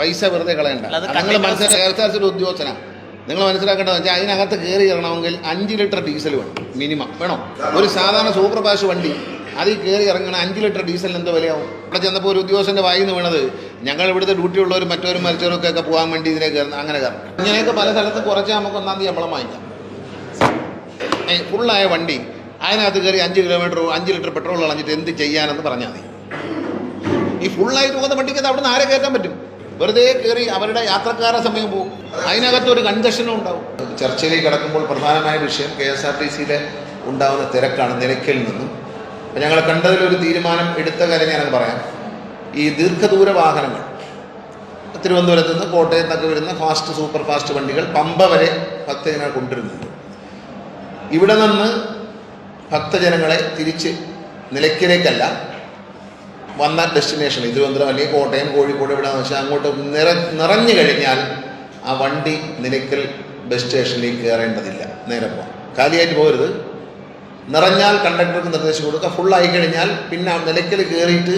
പൈസ വെറുതെ കളയണ്ട. നിങ്ങൾ മനസ്സിലാക്കി കെ എസ് ആർ നിങ്ങൾ മനസ്സിലാക്കേണ്ടത് വെച്ചാൽ അതിനകത്ത് കയറി ഇറങ്ങണമെങ്കിൽ അഞ്ച് ലിറ്റർ ഡീസൽ വേണം മിനിമം. വേണോ? ഒരു സാധാരണ സൂപ്പർ ഫാസ്റ്റ് വണ്ടി അതിൽ കയറി ഇറങ്ങണ അഞ്ച് ലിറ്റർ ഡീസലിന് എന്തോ വിലയാവും. ഇവിടെ ചെന്നപ്പോൾ ഒരു ഉദ്യോഗസ്ഥന്റെ വായിൽ നിന്ന് വീണത് ഞങ്ങൾ ഇവിടുത്തെ ഡ്യൂട്ടി ഉള്ളവരും മറ്റവരും മരിച്ചവരൊക്കെ പോകാൻ വേണ്ടി ഇതിനെ കയറുന്ന അങ്ങനെ കയറണം ഇങ്ങനെയൊക്കെ പല സ്ഥലത്തും കുറച്ച് നമുക്ക് ഒന്നാം തീയതി ശമ്പളം വാങ്ങിക്കാം. ഫുള്ളായ വണ്ടി അതിനകത്ത് കയറി അഞ്ച് കിലോമീറ്റർ അഞ്ച് ലിറ്റർ പെട്രോൾ കളഞ്ഞിട്ട് എന്ത് ചെയ്യാനെന്ന് പറഞ്ഞാൽ മതി. ഈ ഫുള്ളായിട്ട് പോകുന്ന വണ്ടിക്ക് അവിടെ നിന്ന് ആരെ കയറ്റാൻ പറ്റും? വെറുതെ കയറി അവരുടെ യാത്രക്കാരെ സമയം പോകും. അതിനകത്ത് ഒരു കൺജഷനും ഉണ്ടാവും. ചർച്ചയിലേക്ക് കടക്കുമ്പോൾ പ്രധാനമായ വിഷയം കെ എസ് ആർ ടി സിയിലെ ഉണ്ടാകുന്ന തിരക്കാണ് നിലയ്ക്കിൽ നിന്നും. അപ്പം ഞങ്ങൾ കണ്ടതിലൊരു തീരുമാനം എടുത്ത കാര്യം ഞാനത് പറയാം. ഈ ദീർഘദൂര വാഹനങ്ങൾ തിരുവനന്തപുരത്ത് നിന്ന് കോട്ടയത്ത് നിന്നൊക്കെ വരുന്ന ഫാസ്റ്റ് സൂപ്പർ ഫാസ്റ്റ് വണ്ടികൾ പമ്പ വരെ ഭക്തജനങ്ങൾ കൊണ്ടുവരുന്നുണ്ട്. ഇവിടെ നിന്ന് ഭക്തജനങ്ങളെ തിരിച്ച് നിലയ്ക്കലേക്കല്ല വന്ന ഡെസ്റ്റിനേഷൻ തിരുവനന്തപുരം അല്ലെങ്കിൽ കോട്ടയം കോഴിക്കോട് എവിടെയാണെന്ന് വെച്ചാൽ അങ്ങോട്ട് നിറ നിറഞ്ഞു കഴിഞ്ഞാൽ ആ വണ്ടി നിലയ്ക്കൽ ബസ് സ്റ്റേഷനിലേക്ക് കയറേണ്ടതില്ല. നേരെ പോകാം കാലിയായിട്ട് പോകരുത്. നിറഞ്ഞാൽ കണ്ടക്ടർക്ക് നിർദ്ദേശം കൊടുക്കുക. ഫുള്ളായി കഴിഞ്ഞാൽ പിന്നെ നിലയ്ക്കൽ കയറിയിട്ട്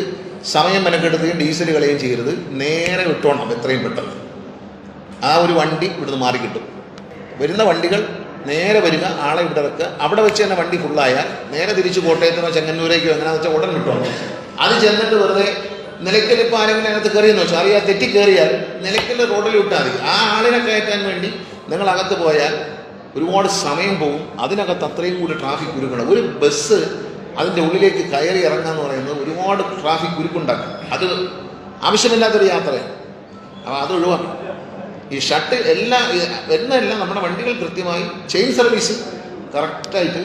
സമയം മെനക്കെടുത്തുകയും ഡീസൽ കളയുകയും ചെയ്യരുത്. നേരെ വിട്ടോണം എത്രയും പെട്ടെന്ന്. ആ ഒരു വണ്ടി ഇവിടുന്ന് മാറി കിട്ടും. വരുന്ന വണ്ടികൾ നേരെ വരിക ആളെ ഇവിടെ ഇറക്കുക അവിടെ വെച്ച് തന്നെ വണ്ടി ഫുള്ളായാൽ നേരെ തിരിച്ച് കോട്ടയത്തിനോ ചെങ്ങന്നൂരേക്കോ എങ്ങനെയാണെന്ന് വെച്ചാൽ ഉടൻ കിട്ടും അത് ചെന്നിട്ട് വെറുതെ നിലയ്ക്കൽ ഇപ്പോൾ ആരെങ്കിലും അതിനകത്ത് കയറിയെന്ന് വെച്ചാൽ അറിയാതെ തെറ്റി കയറിയാൽ നിലയ്ക്കലിന്റെ റോഡിൽ വിട്ടാൽ മതി. ആ ആളിനെ കയറ്റാൻ വേണ്ടി നിങ്ങൾ അകത്ത് പോയാൽ ഒരുപാട് സമയം പോകും അതിനകത്ത് അത്രയും കൂടി ട്രാഫിക് കുരുക്കണം ഒരു ബസ് അതിന്റെ ഉള്ളിലേക്ക് കയറി ഇറങ്ങുക എന്ന് പറയുന്നത് ഒരുപാട് ട്രാഫിക് ഉരുക്കുണ്ടാക്കും അത് ആവശ്യമില്ലാത്തൊരു യാത്രയാണ്. അപ്പോൾ അത് ഒഴിവാക്കണം. ഈ ഷട്ട് എല്ലാ എന്നെല്ലാം നമ്മുടെ വണ്ടികൾ കൃത്യമായി ചെയിൻ സർവീസ് കറക്റ്റായിട്ട്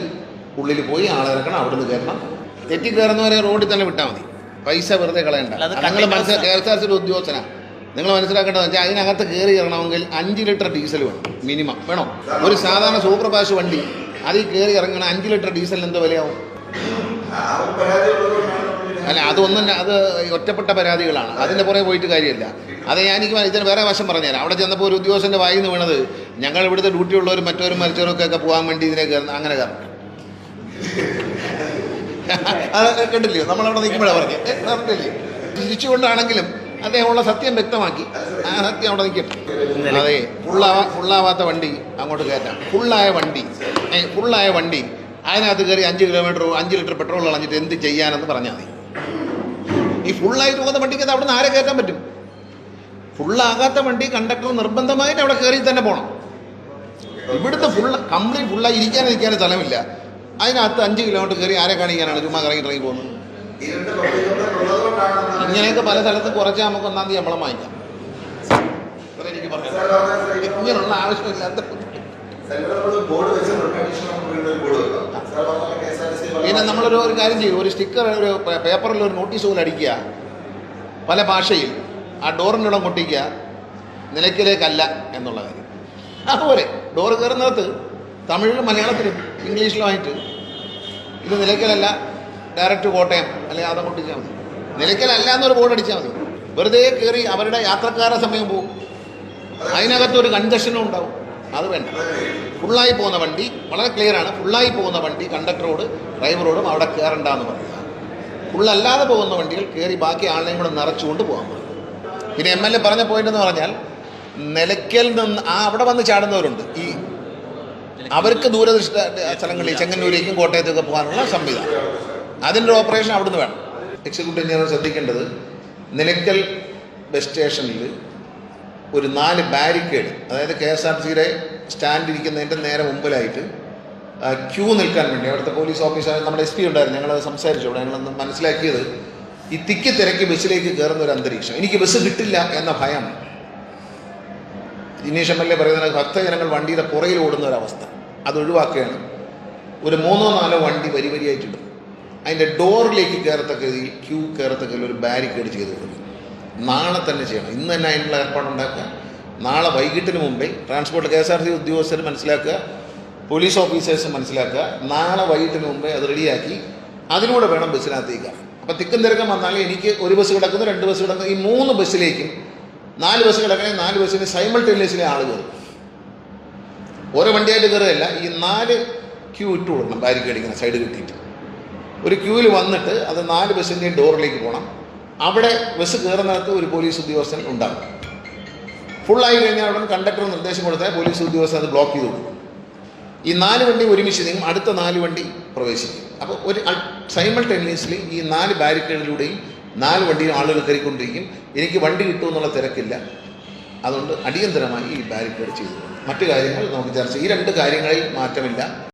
ഉള്ളിൽ പോയി ആളെ ഇറക്കണം അവിടെ നിന്ന് കയറണം. തെറ്റി കയറുന്നവരെ റോഡിൽ തന്നെ വിട്ടാൽ മതി. പൈസ വെറുതെ കളയണ്ട. നിങ്ങൾ മനസ്സിലാക്കി കെ എസ് ആർ സിയുടെ നിങ്ങൾ മനസ്സിലാക്കേണ്ടത് വെച്ചാൽ അതിനകത്ത് കയറി ഇറങ്ങണമെങ്കിൽ അഞ്ച് ലിറ്റർ ഡീസൽ വേണം മിനിമം വേണോ? ഒരു സാധാരണ സൂപ്പർ ഫാസ്റ്റ് വണ്ടി അതിൽ കയറി ഇറങ്ങണ അഞ്ച് ലിറ്റർ ഡീസലിന് എന്തോ വിലയാവും? അല്ല അതൊന്നും അത് ഒറ്റപ്പെട്ട പരാതികളാണ്. അതിന്റെ പുറകെ പോയിട്ട് കാര്യമില്ല. അത് ഞാൻ എനിക്ക് ഇതിന് വേറെ വശം പറഞ്ഞുതരാം. അവിടെ ചെന്നപ്പോൾ ഒരു ഉദ്യോഗസ്ഥന്റെ വായിൽ നിന്ന് വീണത് ഞങ്ങൾ ഇവിടുത്തെ ഡ്യൂട്ടി ഉള്ളവരും മറ്റവരും മരിച്ചവരൊക്കെ പോകാൻ വേണ്ടി ഇതിനെ കയറുന്ന അങ്ങനെ കയറണം. അത് കണ്ടില്ലയോ? നമ്മളവിടെ നിൽക്കുമ്പോഴാണ് പറഞ്ഞത് കണ്ടില്ലേ തിരിച്ചുകൊണ്ടാണെങ്കിലും അദ്ദേഹമുള്ള സത്യം വ്യക്തമാക്കി. ആ സത്യം അവിടെ നിൽക്കും. അതെ ഫുള്ളാവാ ഫുള്ളാവാത്ത വണ്ടി അങ്ങോട്ട് കയറ്റാം. ഫുള്ളായ വണ്ടി. ഫുള്ളായ വണ്ടി. അതിനകത്ത് കയറി അഞ്ച് കിലോമീറ്റർ അഞ്ച് ലിറ്റർ പെട്രോൾ കളഞ്ഞിട്ട് എന്ത് ചെയ്യാനെന്ന് പറഞ്ഞാൽ മതി. ഈ ഫുള്ളായി പോകുന്ന വണ്ടിക്ക് അത് അവിടെ നിന്ന് ആരെ കയറ്റാൻ പറ്റും? ഫുള്ളാകാത്ത വണ്ടി കണ്ടക്ടർ നിർബന്ധമായിട്ട് അവിടെ കയറി തന്നെ പോകണം ഇവിടുത്തെ ഫുൾ കംപ്ലീറ്റ് ഫുള്ളായി ഇരിക്കാനിരിക്കാനും ഇരിക്കാനും സ്ഥലമില്ല. അതിനകത്ത് അഞ്ച് കിലോമീറ്റർ കയറി ആരെ കാണിക്കാനാണ് ചുമ്മാ കറങ്ങി ഇറങ്ങി പോകുന്നത്? ഇങ്ങനെയൊക്കെ പല സ്ഥലത്ത് കുറച്ച് നമുക്ക് ഒന്നാം തീയതി ശമ്പളം വാങ്ങിക്കാം. ഇങ്ങനെയുള്ള ആവശ്യമില്ലാത്ത പിന്നെ നമ്മളൊരു ഒരു കാര്യം ചെയ്യും. ഒരു സ്റ്റിക്കർ ഒരു പേപ്പറിൽ ഒരു നോട്ടീസ് പോലെ അടിക്കുക. പല ഭാഷയിൽ ആ ഡോറിന്റെ ഇടം പൊട്ടിക്കുക. നിലയ്ക്കിലേക്കല്ല എന്നുള്ള കാര്യം. അതുപോലെ ഡോറ് കയറുന്നിടത്ത് തമിഴിലും മലയാളത്തിലും ഇംഗ്ലീഷിലുമായിട്ട് ഇത് നിലയ്ക്കലല്ല ഡയറക്റ്റ് കോട്ടയം അല്ലെങ്കിൽ അതങ്ങോട്ട് പൊട്ടിച്ചാൽ മതി. നിലയ്ക്കലല്ല എന്നൊരു ബോർഡ് അടിച്ചാൽ മതി. വെറുതെ കയറി അവരുടെ യാത്രക്കാരുടെ സമയം പോകും അതിനകത്തൊരു കൺജഷനും ഉണ്ടാവും. അത് വേണ്ട. ഫുള്ളായി പോകുന്ന വണ്ടി വളരെ ക്ലിയർ ആണ്. ഫുള്ളായി പോകുന്ന വണ്ടി കണ്ടക്ടറോട് ഡ്രൈവറോടും അവിടെ കയറണ്ടെന്ന് പറയുക ഫുള്ളല്ലാതെ പോകുന്ന വണ്ടികൾ കയറി ബാക്കി ആളിനെയും കൂടെ നിറച്ചുകൊണ്ട് പോകാൻ പറയും. പിന്നെ എം എൽ എ പറഞ്ഞ പോയിന്റ് എന്ന് പറഞ്ഞാൽ നിലയ്ക്കൽ നിന്ന് ആ അവിടെ വന്ന് ചാടുന്നവരുണ്ട്. ഈ അവർക്ക് ദൂരദൃഷ്ട സ്ഥലങ്ങളിൽ ചെങ്ങന്നൂരേക്കും കോട്ടയത്തേക്ക് പോകാനുള്ള സംവിധാനം. അതിന്റെ ഓപ്പറേഷൻ അവിടുന്ന് വേണം. എക്സിക്യൂട്ടീവ് എഞ്ചിനീയർ ശ്രദ്ധിക്കേണ്ടത്. നിലയ്ക്കൽ ബസ് സ്റ്റേഷനിൽ ഒരു നാല് ബാരിക്കേഡ് അതായത് കെ എസ് ആർ സിയുടെ സ്റ്റാൻഡ് ഇരിക്കുന്നതിന്റെ നേരെ മുമ്പിലായിട്ട് ക്യൂ നിൽക്കാൻ വേണ്ടി അവിടുത്തെ പോലീസ് ഓഫീസർ നമ്മുടെ എസ് പി ഉണ്ടായിരുന്നു. ഞങ്ങൾ സംസാരിച്ചു. അവിടെ ഞങ്ങളൊന്ന് മനസ്സിലാക്കിയത് ഈ തിക്കി തിരക്കി ബസ്സിലേക്ക് കയറുന്ന ഒരു അന്തരീക്ഷം. എനിക്ക് ബസ് കിട്ടില്ല എന്ന ഭയം ദിനേശ് എം എൽ എ പറയുന്നത് ഭക്തജനങ്ങൾ വണ്ടിയുടെ പുറകിൽ ഓടുന്ന ഒരവസ്ഥ അത് ഒഴിവാക്കുകയാണ്. ഒരു മൂന്നോ നാലോ വണ്ടി വരി വരിയായിട്ടുണ്ട്. അതിന്റെ ഡോറിലേക്ക് കയറത്തക്ക രീതിയിൽ ക്യൂ കയറത്തക്ക ഒരു ബാരിക്കേഡ് ചെയ്ത് കൊടുക്കും നാളെ തന്നെ ചെയ്യണം. ഇന്ന് തന്നെ അതിനുള്ള ഏർപ്പാടുണ്ടാക്കുക നാളെ വൈകിട്ടിന് മുമ്പേ transport K S R C ഉദ്യോഗസ്ഥർ മനസ്സിലാക്കുക പോലീസ് ഓഫീസേഴ്സ് മനസ്സിലാക്കുക. നാളെ വൈകിട്ടിന് മുമ്പേ അത് റെഡിയാക്കി അതിലൂടെ വേണം ബസ്സിനകത്തേക്ക് അപ്പോൾ തിക്കും തിരക്കം വന്നാൽ എനിക്ക് ഒരു ബസ് കിടക്കുന്നു രണ്ട് ബസ് കിടക്കുന്നു. ഈ മൂന്ന് ബസ്സിലേക്കും നാല് ബസ് കിടക്കണേ നാല് ബസ്സിന് സൈമൾട്ടേനിയസ്ലി ആൾ കയറും ഓരോ വണ്ടിയായിട്ട് കയറുകയല്ല ഈ നാല് ക്യൂ ഇട്ട് കൊടുക്കണം ബാരിക്കേഡ് ഇങ്ങനെ സൈഡ് കിട്ടിയിട്ട്. ഒരു ക്യൂവിൽ വന്നിട്ട് അത് നാല് ബസ്സിന്റെയും ഡോറിലേക്ക് പോകണം. അവിടെ ബസ് കയറുന്നിടത്ത് ഒരു പോലീസ് ഉദ്യോഗസ്ഥൻ ഉണ്ടാകും ഫുള്ളായി കഴിഞ്ഞാൽ അവിടെ കണ്ടക്ടർ നിർദ്ദേശം കൊടുത്താൽ പോലീസ് ഉദ്യോഗസ്ഥൻ അത് ബ്ലോക്ക് ചെയ്ത് കൊടുക്കും. ഈ നാല് വണ്ടി ഒരുമിച്ച് നീങ്ങും അടുത്ത നാല് വണ്ടി പ്രവേശിക്കും. അപ്പോൾ ഒരു സൈമൾട്ടേനിയസ്ലി ഈ നാല് ബാരിക്കേഡിലൂടെയും നാല് വണ്ടിയും ആളുകൾ കയറിക്കൊണ്ടിരിക്കും. എനിക്ക് വണ്ടി കിട്ടുമെന്നുള്ള തിരക്കില്ല. അതുകൊണ്ട് അടിയന്തരമായി ഈ ബാരിക്കേഡ് ചെയ്തു. മറ്റു കാര്യങ്ങൾ നമുക്ക് ചർച്ച ഈ രണ്ട് കാര്യങ്ങളിൽ മാറ്റമില്ല.